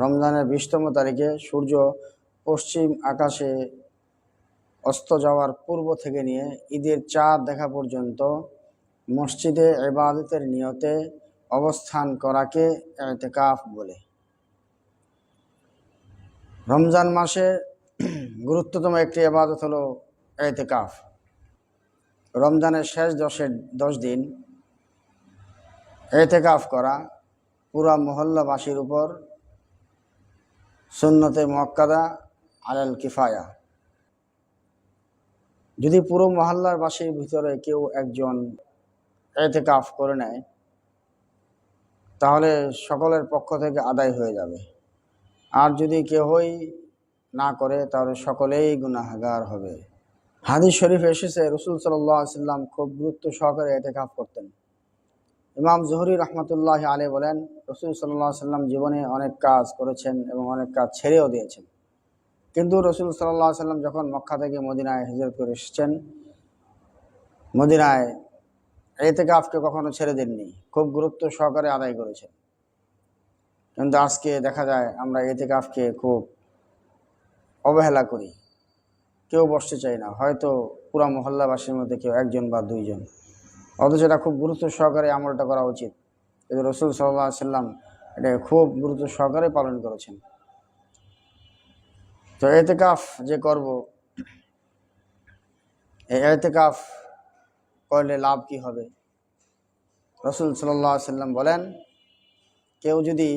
রমজানের বিশতম তারিখে সূর্য পশ্চিম আকাশে অস্ত যাওয়ার পূর্ব থেকে নিয়ে ঈদের চাঁদ দেখা পর্যন্ত মসজিদে এবাদতের নিয়তে অবস্থান করাকে এতেকাফ বলে। রমজান মাসে গুরুত্বতম একটি ইবাদত হলো এতেকাফ। রমজানের শেষ দশের দশ দিন এতেকাফ করা পুরা মহল্লাবাসীর উপর সুন্নতে মক্কাদা আলাল কিফায়া। যদি পুরো মহল্লার বাসীর ভিতরে কেউ একজন এতেকাফ করে নেয়, তাহলে সকলের পক্ষ থেকে আদায় হয়ে যাবে। আর যদি কেহই না করে, তাহলে সকলেই গুনাহগার হবে। হাদিস শরীফ এসেছে, রসুল সাল্লাম খুব গুরুত্ব সহকারে এতেকাফ করতেন। ইমাম জহুরি রহমতুল্লাহ আলী বলেন, রসুল সাল্লাহ সাল্লাম জীবনে অনেক কাজ করেছেন এবং অনেক কাজ ছেড়েও দিয়েছেন। কিন্তু রসুল সাল্লাহ সাল্লাম যখন মক্কা থেকে মদিনায় হিজরত করে এসেছেন, মদিনায় এতেকাফকে কখনো ছেড়ে দেননি, খুব গুরুত্ব সহকারে আদায় করেছেন। কিন্তু আজকে দেখা যায় আমরা এতেকাফকে খুব অবহেলা করি। কেউ বসতে চাই না, হয়তো পুরা মহল্লাবাসীর মধ্যে কেউ একজন বা দুইজন। অথচ এটা খুব গুরুত্ব সহকারে আমলটা করা উচিত। কিন্তু রসুল সাল্লাহ সাল্লাম এটা খুব গুরুত্ব সহকারে পালন করেছেন। তো এতেকাফ যে করব, এই এতেকাফ করলে লাভ কি হবে? রসুল সাল্লাহ সাল্লাম বলেন, কেউ যদি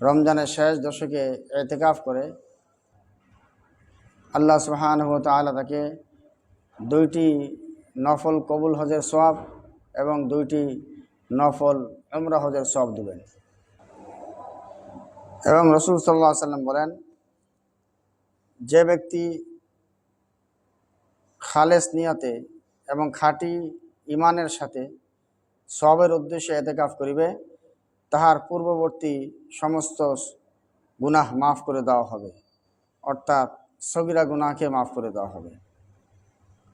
রমজানের শেষ দশকে এতেকাফ করে, আল্লাহ সুহান তালা তাকে দুইটি নফল কবুল হজের সব এবং দুইটি নফল এমরা হজের সব দেবেন। এবং রসুল সাল্লাহ সাল্লাম বলেন, যে ব্যক্তি খালেস নিয়তে এবং খাঁটি ইমানের সাথে সবের উদ্দেশ্যে এতেকাফ করিবে, তাহার পূর্ববর্তী সমস্ত গুনাহ মাফ করে দেওয়া হবে। অর্থাৎ সগিরা গুনাহকে মাফ করে দেওয়া হবে।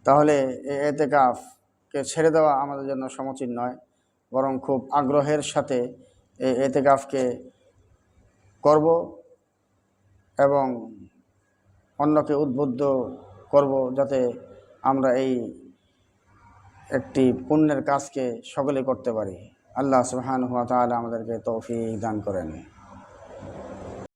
তাহলে এই এতেকাফকে ছেড়ে দেওয়া আমাদের জন্য সমচীন নয়, বরং খুব আগ্রহের সাথে এই এতেকাফকে করব এবং অন্যকে উদ্বুদ্ধ করব যাতে আমরা এই একটি পুণ্যের কাজকে সকলে করতে পারি। আল্লাহ সুবহান হুয়া তাআলা আমাদেরকে তৌফিক দান করেন।